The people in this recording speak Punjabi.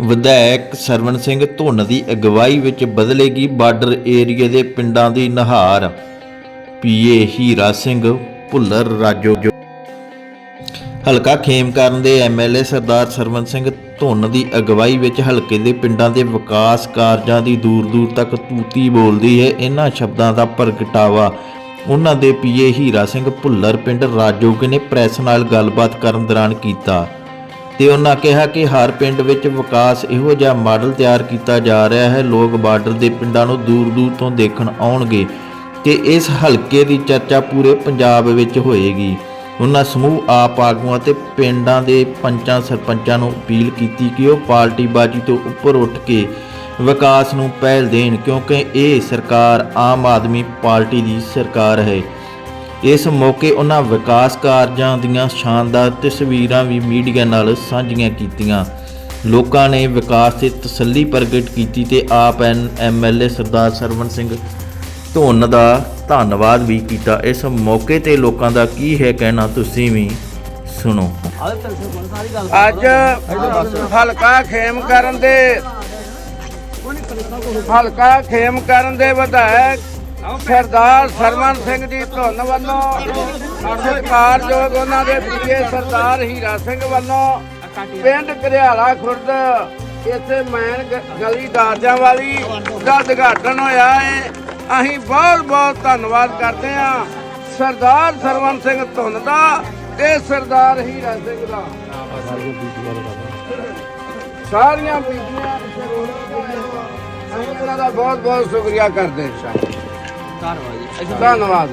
ਵਿਧਾਇਕ ਸਰਵਣ ਸਿੰਘ ਧੁੰਨ ਦੀ ਅਗਵਾਈ ਵਿੱਚ ਬਦਲੇਗੀ ਬਾਰਡਰ ਏਰੀਆ ਦੇ ਪਿੰਡਾਂ ਦੀ ਨਹਾਰ। ਪੀਏ ਹੀਰਾ ਸਿੰਘ, ਭੁੱਲਰ ਰਾਜੋ ਹਲਕਾ ਖੇਮਕਰਨ ਦੇ ਐਮਐਲਏ ਸਰਦਾਰ ਸਰਵਨ ਸਿੰਘ ਧੁੰਨ ਦੀ ਅਗਵਾਈ ਵਿੱਚ ਹਲਕੇ ਦੇ ਪਿੰਡਾਂ ਦੇ ਵਿਕਾਸ ਕਾਰਜਾਂ ਦੀ ਦੂਰ ਦੂਰ ਤੱਕ ਤੂਤੀ ਬੋਲਦੀ ਹੈ। ਇਹਨਾਂ ਸ਼ਬਦਾਂ ਦਾ ਪ੍ਰਗਟਾਵਾ। ਉਹਨਾਂ ਦੇ ਪੀਏ ਹੀਰਾ ਸਿੰਘ, ਭੁੱਲਰ ਪਿੰਡ ਰਾਜੋਗ ਨੇ ਪ੍ਰੈਸ ਨਾਲ ਗੱਲਬਾਤ ਕਰਨ ਦੌਰਾਨ ਕੀਤਾ। ਤੇ ਉਹਨਾਂ ਕਿਹਾ ਕਿ ਹਰ ਪਿੰਡ ਵਿੱਚ ਵਿਕਾਸ ਇਹੋ ਜਿਹਾ ਮਾਡਲ ਤਿਆਰ ਕੀਤਾ ਜਾ ਰਿਹਾ ਹੈ। ਲੋਕ ਬਾਰਡਰ ਦੇ ਪਿੰਡਾਂ ਨੂੰ ਦੂਰ ਦੂਰ ਤੋਂ ਦੇਖਣ ਆਉਣਗੇ ਕਿ ਇਸ ਹਲਕੇ ਦੀ ਚਰਚਾ ਪੂਰੇ ਪੰਜਾਬ ਵਿੱਚ ਹੋਏਗੀ। ਉਹਨਾਂ ਸਮੂਹ ਆਪ ਆਗੂਆਂ ਤੇ ਪਿੰਡਾਂ ਦੇ ਪੰਚਾਂ ਸਰਪੰਚਾਂ ਨੂੰ ਅਪੀਲ ਕੀਤੀ ਕਿ ਉਹ ਪਾਰਟੀਬਾਜ਼ੀ ਤੋਂ ਉੱਪਰ ਉੱਠ ਕੇ ਵਿਕਾਸ ਨੂੰ ਪਹਿਲ ਦੇਣ, ਕਿਉਂਕਿ ਇਹ ਸਰਕਾਰ ਆਮ ਆਦਮੀ ਪਾਰਟੀ ਦੀ ਸਰਕਾਰ ਹੈ। ਇਸ ਮੌਕੇ ਉਹਨਾਂ ਵਿਕਾਸ ਕਾਰਜਾਂ ਦੀਆਂ ਸ਼ਾਨਦਾਰ ਤਸਵੀਰਾਂ ਵੀ ਮੀਡੀਆ ਨਾਲ ਸਾਂਝੀਆਂ ਕੀਤੀਆਂ। ਲੋਕਾਂ ਨੇ ਵਿਕਾਸ ਤੇ ਤਸੱਲੀ ਪ੍ਰਗਟ ਕੀਤੀ ਤੇ ਆਪ ਐਮਐਲਏ ਸਰਦਾਰ ਸਰਵਨ ਸਿੰਘ ਧੁੰਨ ਦਾ ਧੰਨਵਾਦ ਵੀ ਕੀਤਾ। ਇਸ ਮੌਕੇ ਤੇ ਲੋਕਾਂ ਦਾ ਕੀ ਹੈ ਕਹਿਣਾ ਤੁਸੀਂ ਵੀ ਸੁਣੋ। ਅੱਜ ਹਲਕਾ ਖੇਮ ਕਰਨ ਦੇ ਹਲਕਾ ਖੇਮ ਕਰਨ ਦੇ ਵਿਧਾਇਕ ਸਰਦਾਰ ਸਰਵਨ ਸਿੰਘ ਜੀ, ਧੁੰਨ ਵੱਲੋਂ ਸਤਿਕਾਰਯੋਗ ਉਹਨਾਂ ਦੇ ਪੀਏ ਸਰਦਾਰ ਹੀਰਾ ਸਿੰਘ ਵੱਲੋਂ ਪਿੰਡ ਘਰਿਆਲਾ ਖੁਰਦ, ਇੱਥੇ ਮੈਨ ਗਲੀ ਦਾਰਜਾਂ ਵਾਲੀ ਦਾ ਉਦਘਾਟਨ ਹੋਇਆ ਹੈ ਅਸੀਂ ਬਹੁਤ ਬਹੁਤ ਧੰਨਵਾਦ ਕਰਦੇ ਹਾਂ ਸਰਦਾਰ ਸਰਵਨ ਸਿੰਘ ਧੁੰਨ ਦਾ ਤੇ ਸਰਦਾਰ ਹੀਰਾ ਸਿੰਘ ਦਾ। ਸਾਰੀਆਂ ਬੀਬੀਆਂ ਅਸੀਂ ਉਹਨਾਂ ਦਾ ਬਹੁਤ ਬਹੁਤ ਸ਼ੁਕਰੀਆ ਕਰਦੇ ਹਾਂ। ਧੰਨਵਾਦ